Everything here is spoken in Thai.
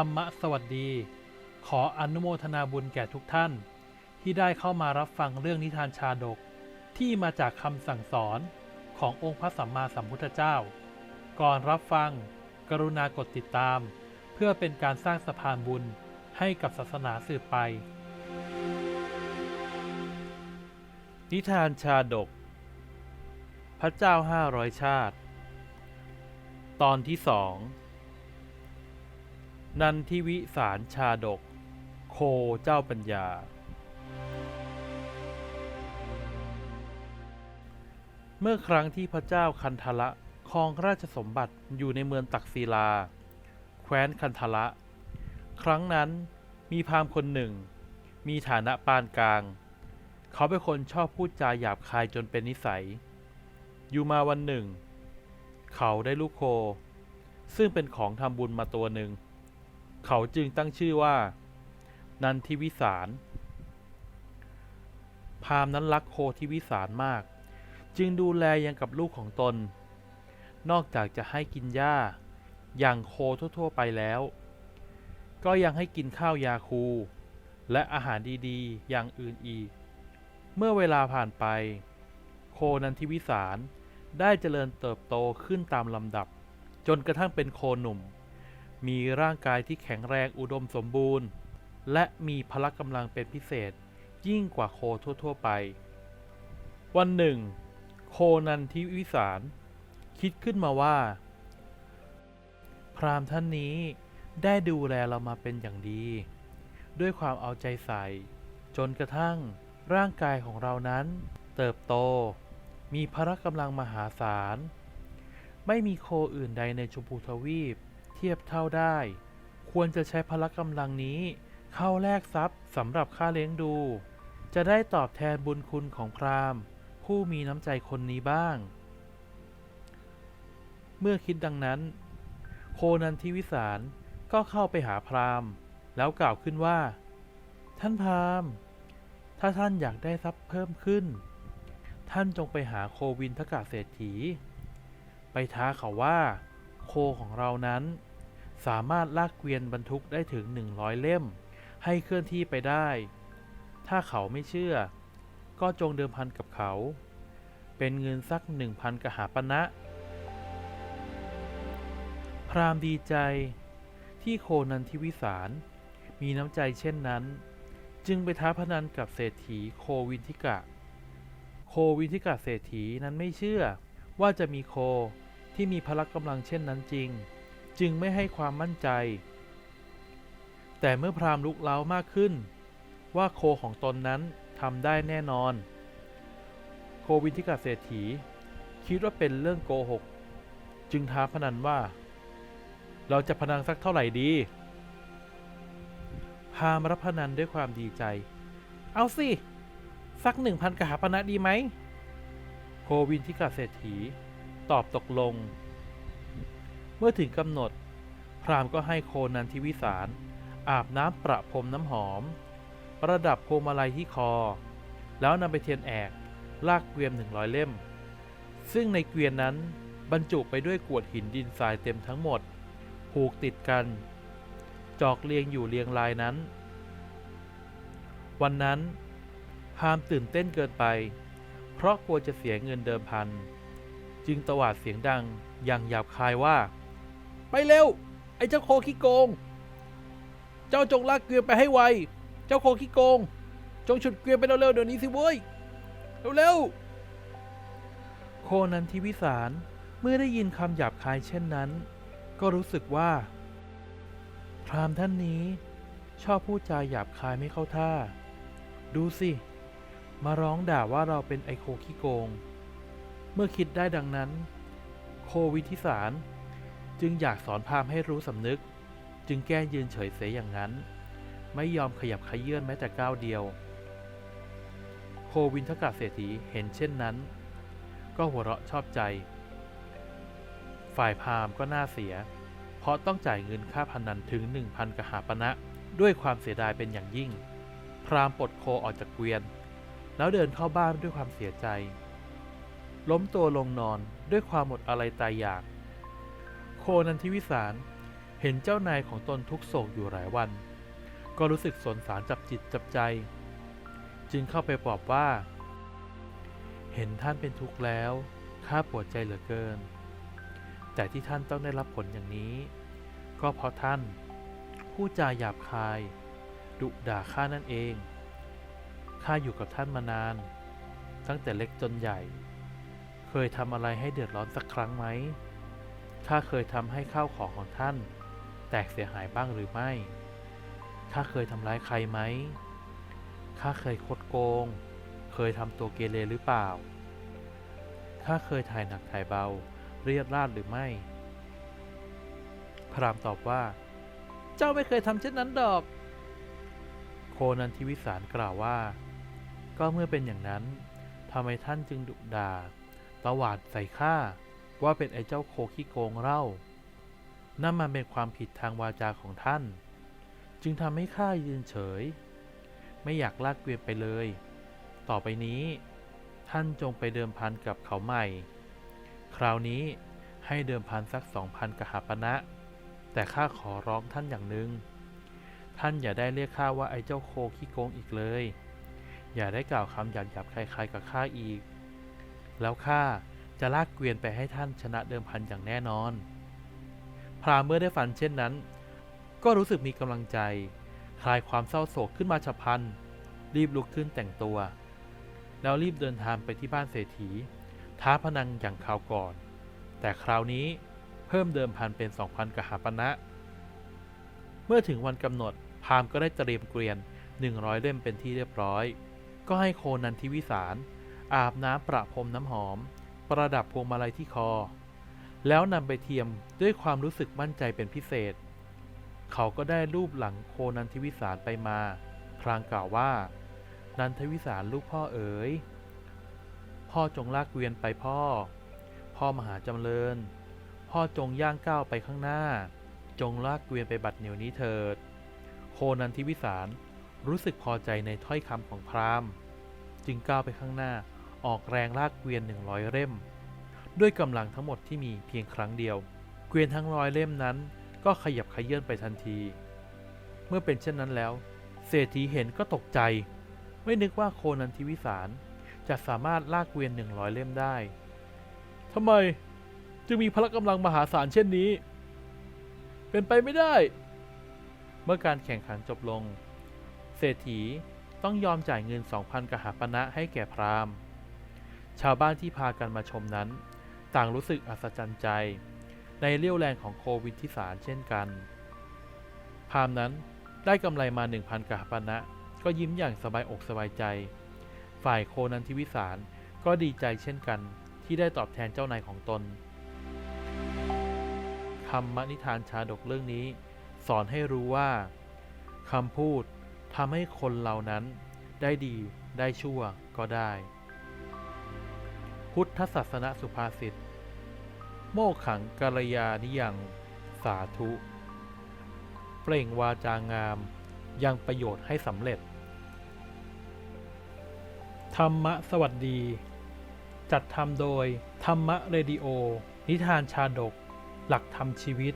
ธรรมะสวัสดี ขออนุโมทนาบุญแก่ทุกท่าน ที่ได้เข้ามารับฟังเรื่องนิทานชาดก ที่มาจากคำสั่งสอนขององค์พระสัมมาสัมพุทธเจ้า ก่อนรับฟัง กรุณากดติดตาม เพื่อเป็นการสร้างสะพานบุญให้กับศาสนาสืบไป นิทานชาดก พระเจ้าห้าร้อยชาติ ตอนที่สอง นันทิวิสารชาดก โคเจ้าปัญญา เมื่อครั้งที่พระเจ้าคันธละครองราชสมบัติอยู่ในเมืองตักศิลา แคว้นคันธละ ครั้งนั้นมีพราหมณ์คนหนึ่ง มีฐานะปานกลาง เขาเป็นคนชอบพูดจาหยาบคายจนเป็นนิสัย อยู่มาวันหนึ่ง เขาได้ลูกโค ซึ่งเป็นของทำบุญมาตัวหนึ่ง เขาจึงตั้งชื่อว่า นันทิวิสาร พามนั้นรักโคที่วิสารมาก จึงดูแลยังกับลูกของตน นอกจากจะให้กินหญ้า อย่างโคทั่ว ๆ ไปแล้ว ก็ยังให้กินข้าวยาคู และอาหารดีๆ อย่างอื่นอีก เมื่อเวลาผ่านไป โคนันทิวิสารได้เจริญเติบโตขึ้นตามลำดับ จนกระทั่งเป็นโคหนุ่ม มีร่างกายที่แข็งแรงอุดมสมบูรณ์ และมีพละกำลังเป็นพิเศษ ยิ่งกว่าโคทั่ว ๆ ไป วันหนึ่ง โคนันทิวิสาร คิดขึ้นมาว่า พราหมณ์ท่านนี้ได้ดูแลเรามาเป็นอย่างดี ด้วยความเอาใจใส่ จนกระทั่งร่างกายของเรานั้นเติบโต มีพละกำลังมหาศาล ไม่มีโคอื่นใดในชมพูทวีป เทียบเท่าได้ ควรจะใช้พละกำลังนี้ เข้าแลกทรัพย์สำหรับค่าเลี้ยงดู จะได้ตอบแทนบุญคุณของพราหมณ์ ผู้มีน้ำใจคนนี้บ้าง เมื่อคิดดังนั้น โคนันทิวิสารก็เข้าไปหาพราหมณ์ แล้วกล่าวขึ้นว่า ท่านพราหมณ์ ถ้าท่านอยากได้ทรัพย์เพิ่มขึ้น ท่านจงไปหาโควินทกาเศรษฐี ไปท้าเขาว่า โคของเรานั้น สามารถลากเกวียนบรรทุกได้ถึง 100 เล่ม ให้เคลื่อนที่ไปได้ ถ้าเขาไม่เชื่อ ก็จงเดิมพันกับเขา เป็นเงินสักหนึ่งพันกหาปณะพรามดีใจที่โคนันทิวิสารมีน้ำใจเช่นนั้น จึงไปท้าพนันกับเศรษฐีโควินทิกะ โควินทิกะเศรษฐีนั้นไม่เชื่อว่าจะมีโคที่มีพละกำลังเช่นนั้นจริง จึงไม่ให้ความมั่นใจ แต่เมื่อพราหมณ์ลุกเล้ามากขึ้น ว่าโคของตนนั้นทำได้แน่นอน โควินทิกะเศรษฐี คิดว่าเป็นเรื่องโกหก จึงท้าพนันว่า เราจะพนันสักเท่าไหร่ดี พามรับพนันด้วยความดีใจ เอาสิ สักหนึ่งพันกหาปณะดีไหม โควินทิกาเศรษฐี ตอบตกลง เมื่อถึงกำหนด พราหมณ์ก็ให้โคนันทิวิสาร อาบน้ำประพรมน้ำหอม ประดับพวงมาลัยที่คอ แล้วนำไปเทียนแอกลากเกวียนหนึ่งร้อยเล่ม ซึ่งในเกวียนนั้นบรรจุไปด้วยกวดหินดินทรายเต็มทั้งหมด ผูกติดกัน จอกเรียงอยู่เรียงรายนั้น วันนั้นพรามตื่นเต้นเกินไป เพราะกลัวจะเสียเงินเดิมพัน จึงตวาดเสียงดังอย่างหยาบคายว่า เร็ว ไอ้เจ้าโคขี้โกง เจ้าจงลากเกวียนไปให้ไว เจ้าโคขี้โกง จงฉุดเกวียนไปเร็วๆเดี๋ยวนี้สิเว้ย เร็วๆ โคนันทิวิสารเมื่อได้ยินคำหยาบคายเช่นนั้น ก็รู้สึกว่า พราหมณ์ท่านนี้ชอบพูดจาหยาบคายไม่เข้าท่า ดูสิ มาร้องด่าว่าเราเป็นไอโคขี้โกง เมื่อคิดได้ดังนั้น โควิทิสาร จึงอยากสอนพราหมณ์ให้รู้สำนึก จึงแก้ยืนเฉยเสยอย่างนั้น ไม่ยอมขยับขยื่นแม้แต่ก้าวเดียว โควินทกาเศรษฐีเห็นเช่นนั้น ก็หัวเราะชอบใจ ฝ่ายพราหมณ์ก็น่าเสีย เพราะต้องจ่ายเงินค่าพนันถึง1,000กหาปณะด้วยความเสียดายเป็นอย่างยิ่ง พราหมณ์ปลดโคออกจากเกวียน แล้วเดินเข้าบ้านด้วยความเสียใจ ล้มตัวลงนอนด้วยความหมดอะไรตายอยาก คนันทิวิสารเห็นเจ้านายของตนทุกโศกอยู่หลายวัน ก็รู้สึกสนสารจับจิตจับใจ จึงเข้าไปปลอบว่า เห็นท่านเป็นทุกข์แล้วข้าปวดใจเหลือเกิน แต่ที่ท่านต้องได้รับผลอย่างนี้ ก็เพราะท่านพูดจาหยาบคาย ดุด่าข้านั่นเองข้าอยู่กับท่านมานาน ตั้งแต่เล็กจนใหญ่ เคยทำอะไรให้เดือดร้อนสักครั้งไหม ข้าเคยทำให้ข้าวของของท่าน แตกเสียหายบ้างหรือไม่ ข้าเคยทำร้ายใครไหม ข้าเคยคดโกง เคยทำตัวเกเรหรือเปล่า ข้าเคยถ่ายหนักถ่ายเบา เรียดราดหรือไม่ พรามตอบว่า เจ้าไม่เคยทำเช่นนั้นดอก โคนันทิวิสารกล่าวว่า ก็เมื่อเป็นอย่างนั้นทำไมท่านจึงดุด่าตวาดใส่ข้า ว่าเป็นไอ้เจ้าโคขี้โกงเล่านั่นมันเป็นความผิดทางวาจาของท่าน จึงทำให้ข้ายืนเฉย ไม่อยากลากเกวียนไปเลย ต่อไปนี้ ท่านจงไปเดิมพันกับเขาใหม่ คราวนี้ให้เดิมพันสักสองพันกหาปณะแต่ข้าขอร้องท่านอย่างหนึ่ง ท่านอย่าได้เรียกข้าว่าไอ้เจ้าโคขี้โกงอีกเลย อย่าได้กล่าวคำหยาบหยาบๆคล้ายๆกับข้าอีก แล้วข้า จะลากเกวียนไปให้ท่านชนะเดิมพันอย่างแน่นอน พราเมื่อได้ฟันเช่นนั้น ก็รู้สึกมีกำลังใจ คลายความเศร้าโศกขึ้นมาฉับพลัน รีบลุกขึ้นแต่งตัว แล้วรีบเดินทางไปที่บ้านเศรษฐี ท้าพนังอย่างคราวก่อน แต่คราวนี้เพิ่มเดิมพันเป็น2,000กหาปณะเมื่อถึงวันกำหนดพราหมณ์ก็ได้เตรียมเกวียน 100 เล่มเป็นที่เรียบร้อย ก็ให้โคนันทิวิสาร อาบน้ำประพรมน้ำหอม ประดับพวงมาลัยที่คอ แล้วนำไปเทียมด้วยความรู้สึกมั่นใจเป็นพิเศษ เขาก็ได้รูปหลังโคนันทิวิสารไปมา พลางกล่าวว่า นันทวิสารลูกพ่อเอ๋ย พ่อจงลากเกวียนไปพ่อ พ่อมหาจำเริญ พ่อจงย่างก้าวไปข้างหน้า จงลากเกวียนไปบัดเหนียวนี้เถิด โคนันทิวิสารรู้สึกพอใจในถ้อยคำของพราหมณ์ จึงก้าวไปข้างหน้า ออกแรงลากเกวียนหนึ่งร้อยเล่ม ด้วยกำลังทั้งหมดที่มีเพียงครั้งเดียว เกวียนทั้งร้อยเล่มนั้นก็ขยับขยื่นไปทันที เมื่อเป็นเช่นนั้นแล้ว เศรษฐีเห็นก็ตกใจ ไม่นึกว่าโคนันทิวิสารจะสามารถลากเกวียนหนึ่งร้อยเล่มได้ทำไมจึงมีพละกำลังมหาศาลเช่นนี้ เป็นไปไม่ได้ เมื่อการแข่งขันจบลง เศรษฐีต้องยอมจ่ายเงิน 2,000 กหาปณะให้แก่พราหมณ์ ชาวบ้านที่พากันมาชมนั้น ต่างรู้สึกอัศจรรย์ใจ ในเรี่ยวแรงของโควิดที่สารเช่นกัน พามนั้นได้กำไรมา 1,000กหาปณะก็ยิ้มอย่างสบายอกสบายใจ ฝ่ายโคนันทิวิสารก็ดีใจเช่นกันที่ได้ตอบแทนเจ้านายของตนคำมนิทานชาดกเรื่องนี้ สอนให้รู้ว่าคำพูดทำให้คนเหล่านั้นได้ดีได้ชั่วก็ได้ พุทธศาสนสุภาษิต โมขังกัลยานิยังสาธุ เปล่งวาจางาม ยังประโยชน์ให้สำเร็จ ธรรมะสวัสดี จัดทำโดย ธรรมะเรดิโอ นิทานชาดก หลักธรรมชีวิต